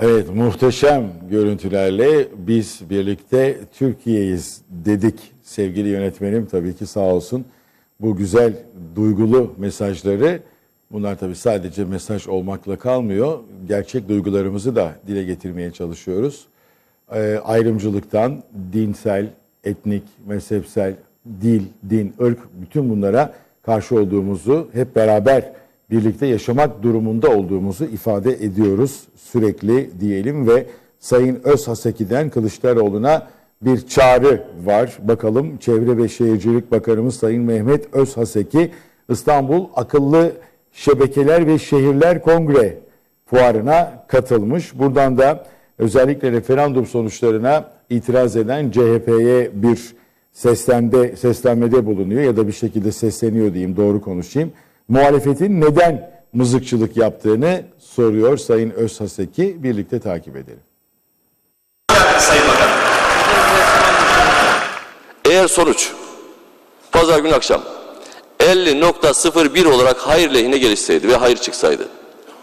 Evet muhteşem görüntülerle biz birlikte Türkiye'yiz dedik sevgili yönetmenim tabii ki sağ olsun. Bu güzel duygulu mesajları bunlar tabii sadece mesaj olmakla kalmıyor. Gerçek duygularımızı da dile getirmeye çalışıyoruz. Ee, ayrımcılıktan dinsel, etnik, mezhepsel, dil, din, ırk bütün bunlara karşı olduğumuzu hep beraber birlikte yaşamak durumunda olduğumuzu ifade ediyoruz sürekli diyelim ve Sayın Özhaseki'den Kılıçdaroğlu'na bir çağrı var. Bakalım Çevre ve Şehircilik Bakanımız Sayın Mehmet Özhaseki İstanbul Akıllı Şebekeler ve Şehirler Kongre fuarına katılmış. Buradan da özellikle referandum sonuçlarına itiraz eden CHP'ye bir seslende, seslenmede bulunuyor ya da bir şekilde sesleniyor diyeyim doğru konuşayım. Muhalefetin neden mızıkçılık yaptığını soruyor Sayın Özhaseki. Birlikte takip edelim. Sayın Bakan. Eğer sonuç pazar günü akşam 50.01 olarak hayır lehine gelişseydi ve hayır çıksaydı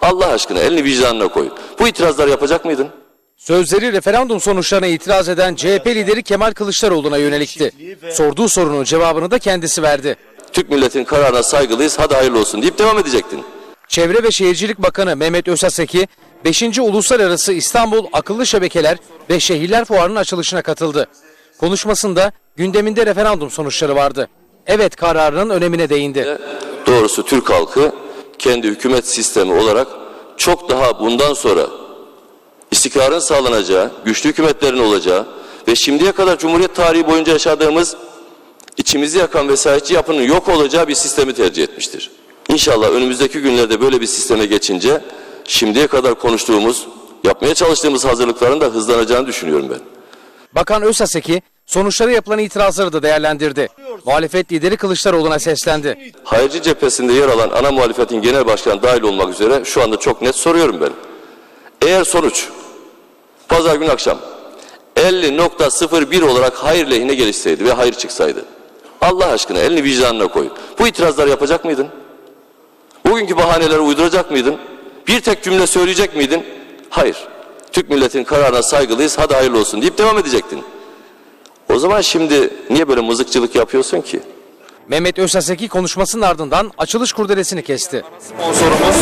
Allah aşkına elini vicdanına koy. Bu itirazları yapacak mıydın? Sözleri referandum sonuçlarına itiraz eden CHP lideri Kemal Kılıçdaroğlu'na yönelikti. Sorduğu sorunun cevabını da kendisi verdi. Türk milletin kararına saygılıyız hadi hayırlı olsun deyip devam edecektin. Çevre ve Şehircilik Bakanı Mehmet Özaseki, 5. Uluslararası İstanbul Akıllı Şebekeler ve Şehirler Fuarı'nın açılışına katıldı. Konuşmasında gündeminde referandum sonuçları vardı. Evet kararının önemine değindi. Doğrusu Türk halkı kendi hükümet sistemi olarak çok daha bundan sonra istikrarın sağlanacağı, güçlü hükümetlerin olacağı ve şimdiye kadar Cumhuriyet tarihi boyunca yaşadığımız içimizi yakan vesayetçi yapının yok olacağı bir sistemi tercih etmiştir. İnşallah önümüzdeki günlerde böyle bir sisteme geçince şimdiye kadar konuştuğumuz, yapmaya çalıştığımız hazırlıkların da hızlanacağını düşünüyorum ben. Bakan Özaseki, sonuçlara yapılan itirazları da değerlendirdi. Muhalefet lideri Kılıçdaroğlu'na seslendi. Hayırcı cephesinde yer alan ana muhalefetin genel başkanı dahil olmak üzere şu anda çok net soruyorum ben. Eğer sonuç pazar günü akşam 50.01 olarak hayır lehine gelişseydi ve hayır çıksaydı Allah aşkına elini vicdanına koy. Bu itirazları yapacak mıydın? Bugünkü bahaneleri uyduracak mıydın? Bir tek cümle söyleyecek miydin? Hayır. Türk milletin kararına saygılıyız hadi hayırlı olsun deyip devam edecektin. O zaman şimdi niye böyle mızıkçılık yapıyorsun ki? Mehmet Özaseki konuşmasının ardından açılış kurdelesini kesti. Sponsorumuz